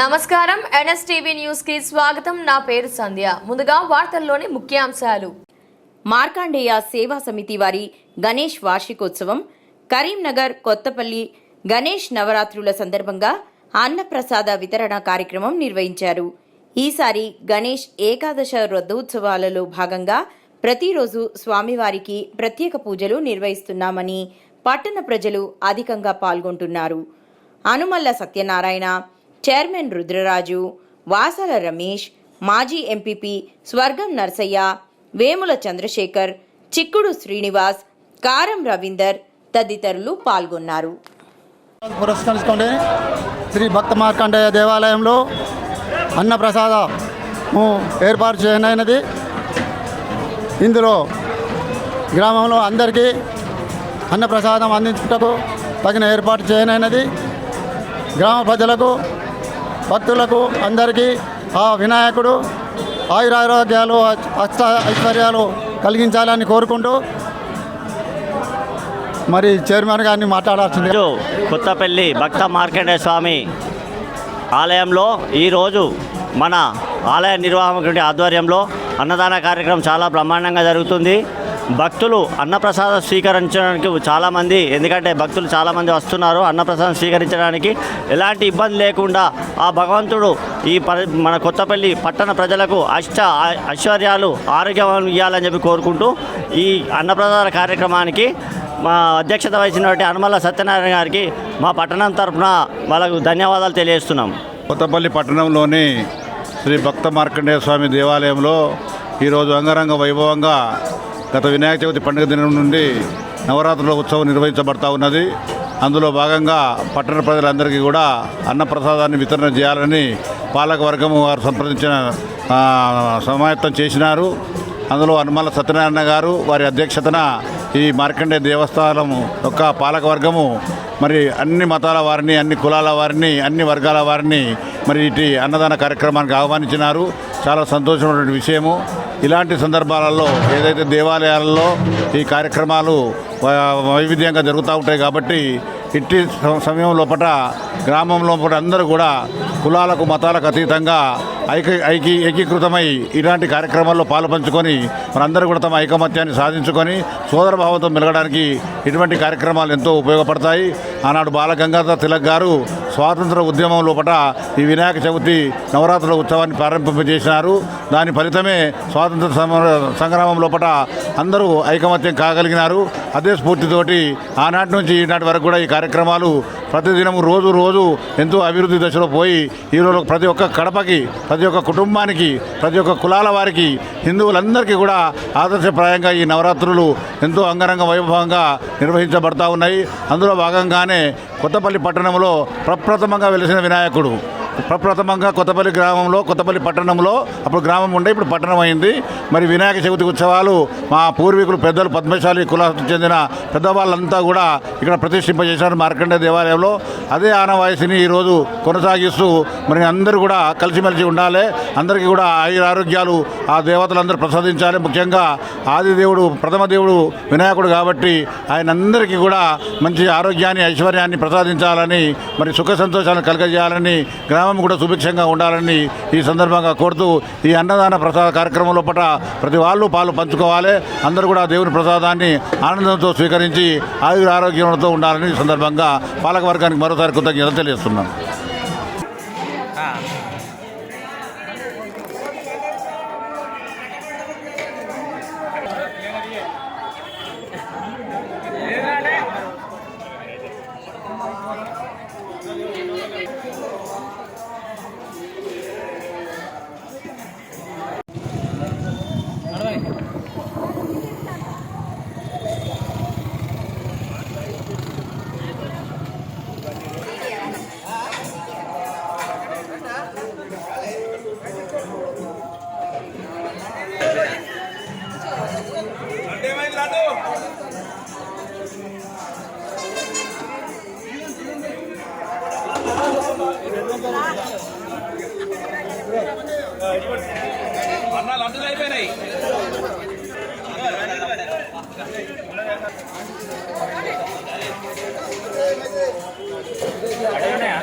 నమస్కారం. ఎన్ఎస్టీవీ న్యూస్కి స్వాగతం. నా పేరు సంధ్య. ముందుగా వార్తల్లోని ముఖ్యాంశాలు. మార్కాండేయ సేవా సమితి వారి గణేష్ వార్షికోత్సవం కరీంనగర్ కొత్తపల్లి గణేష్ నవరాత్రుల సందర్భంగా అన్నప్రసాద వితరణ కార్యక్రమం నిర్వహించారు. ఈసారి గణేష్ ఏకాదశ రథోత్సవాలలో భాగంగా ప్రతిరోజు స్వామివారికి ప్రత్యేక పూజలు నిర్వహిస్తున్నామని పట్టణ ప్రజలు అధికంగా పాల్గొంటున్నారు. అనుమల్ల సత్యనారాయణ చైర్మన్ రుద్రరాజు వాసల రమేష్ మాజీ ఎంపీపీ స్వర్గం నర్సయ్య వేముల చంద్రశేఖర్ చిక్కుడు శ్రీనివాస్ కారం రవీందర్ తదితరులు పాల్గొన్నారు. పురస్కరించుకోండి శ్రీ భక్త మార్కండేయ దేవాలయంలో అన్నప్రసాద ఏర్పాటు చేయనైనది. ఇందులో గ్రామంలో అందరికీ అన్నప్రసాదం అందించుటకు తగిన ఏర్పాటు చేయనైనది. గ్రామ ప్రజలకు భక్తులకు అందరికీ ఆ వినాయకుడు ఆయురారోగ్యాలు అష్ట ఐశ్వర్యాలు కలిగించాలని కోరుకుంటూ మరి చైర్మన్ గారిని మాట్లాడాల్సింది. కొత్తపల్లి భక్త మార్కండే స్వామి ఆలయంలో ఈరోజు మన ఆలయ నిర్వాహకుడి ఆధ్వర్యంలో అన్నదాన కార్యక్రమం చాలా బ్రహ్మాండంగా జరుగుతుంది. భక్తులు అన్నప్రసాదం స్వీకరించడానికి చాలామంది ఎందుకంటే భక్తులు చాలామంది వస్తున్నారు అన్నప్రసాదం స్వీకరించడానికి ఎలాంటి ఇబ్బంది లేకుండా ఆ భగవంతుడు ఈ మన కొత్తపల్లి పట్టణ ప్రజలకు అష్ట ఐశ్వర్యాలు ఆరోగ్యం ఇవ్వాలని చెప్పి కోరుకుంటూ ఈ అన్నప్రసాద కార్యక్రమానికి మా అధ్యక్షత వహించినటువంటి అనుమల సత్యనారాయణ గారికి మా పట్టణం తరఫున వాళ్ళకు ధన్యవాదాలు తెలియజేస్తున్నాం. కొత్తపల్లి పట్టణంలోని శ్రీ భక్త మార్కండేయ స్వామి దేవాలయంలో ఈరోజు అంగరంగ వైభవంగా గత వినాయక చవితి పండుగ దినం నుండి నవరాత్రుల ఉత్సవం నిర్వహించబడతా ఉన్నది. అందులో భాగంగా పట్టణ ప్రజలందరికీ కూడా అన్నప్రసాదాన్ని వితరణ చేయాలని పాలకవర్గం వారు సంప్రదించిన సమాయత్తం చేసినారు. అందులో అనుమల సత్యనారాయణ గారు వారి అధ్యక్షతన ఈ మార్కండే దేవస్థానం యొక్క పాలకవర్గము మరి అన్ని మతాల వారిని అన్ని కులాల వారిని అన్ని వర్గాల వారిని మరి ఇటు అన్నదాన కార్యక్రమానికి ఆహ్వానించినారు. చాలా సంతోషమైనటువంటి విషయము. ఇలాంటి సందర్భాలలో ఏదైతే దేవాలయాలలో ఈ కార్యక్రమాలు వై- వైవిధ్యంగా జరుగుతూ ఉంటాయి కాబట్టి ఇట్టి సమయం లోపల గ్రామం లోపల అందరూ కూడా కులాలకు మతాలకు అతీతంగా ఐక ఐకి ఏకీకృతమై ఇలాంటి కార్యక్రమాల్లో పాలు పంచుకొని మనందరూ కూడా తమ ఐకమత్యాన్ని సాధించుకొని సోదరభావంతో మెలగడానికి ఇటువంటి కార్యక్రమాలు ఎంతో ఉపయోగపడతాయి. ఆనాడు బాలగంగాధర తిలక్ గారు స్వాతంత్ర ఉద్యమం లోపల ఈ వినాయక చవితి నవరాత్రుల ఉత్సవాన్ని ప్రారంభింపజేసినారు. దాని ఫలితమే స్వాతంత్ర సంగ్రామం లోపల అందరూ ఐకమత్యం కాగలిగినారు. అదే స్ఫూర్తితోటి ఆనాటి నుంచి ఈనాటి వరకు కూడా ఈ కార్యక్రమాలు ప్రతిదినం రోజు రోజు ఎంతో అభివృద్ధి దశలో పోయి ఈరోజు ప్రతి ఒక్క కడపకి ప్రతి ఒక్క కుటుంబానికి ప్రతి ఒక్క కులాల వారికి హిందువులందరికీ కూడా ఆదర్శప్రాయంగా ఈ నవరాత్రులు ఎంతో అంగరంగ వైభవంగా నిర్వహించబడతా ఉన్నాయి. అందులో భాగంగానే కొత్తపల్లి పట్టణంలో ప్రప్రథమంగా వెలిసిన వినాయకుడు. ప్రప్రథమంగా కొత్తపల్లి గ్రామంలో కొత్తపల్లి పట్టణంలో అప్పుడు గ్రామం ఉండే ఇప్పుడు పట్టణం అయింది. మరి వినాయక చవితి ఉత్సవాలు మా పూర్వీకులు పెద్దలు పద్మశాలి కులాలకు చెందిన పెద్దవాళ్ళంతా కూడా ఇక్కడ ప్రతిష్ఠింపజేశారు మార్కండే దేవాలయంలో. అదే ఆనవాయితీని ఈరోజు కొనసాగిస్తూ మరి అందరూ కూడా కలిసిమెలిసి ఉండాలి. అందరికీ కూడా ఆయుర ఆరోగ్యాలు ఆ దేవతలందరూ ప్రసాదించాలి. ముఖ్యంగా ఆది దేవుడు ప్రథమ దేవుడు వినాయకుడు కాబట్టి ఆయన అందరికీ కూడా మంచి ఆరోగ్యాన్ని ఐశ్వర్యాన్ని ప్రసాదించాలని మరి సుఖ సంతోషాలను కలగజేయాలని గ్రామ గ్రామం కూడా సుభిక్షంగా ఉండాలని ఈ సందర్భంగా కోరుతూ ఈ అన్నదాన ప్రసాద కార్యక్రమం లోపల ప్రతి వాళ్ళు పాలు పంచుకోవాలి. అందరూ కూడా దేవుని ప్రసాదాన్ని ఆనందంతో స్వీకరించి ఆయుర ఆరోగ్యంతో ఉండాలని ఈ సందర్భంగా పాలకవర్గానికి మరోసారి కృతజ్ఞత తెలియజేస్తున్నాను అన్నా లబ్ధులు అయిపోయినాయి అడుగున్నాయా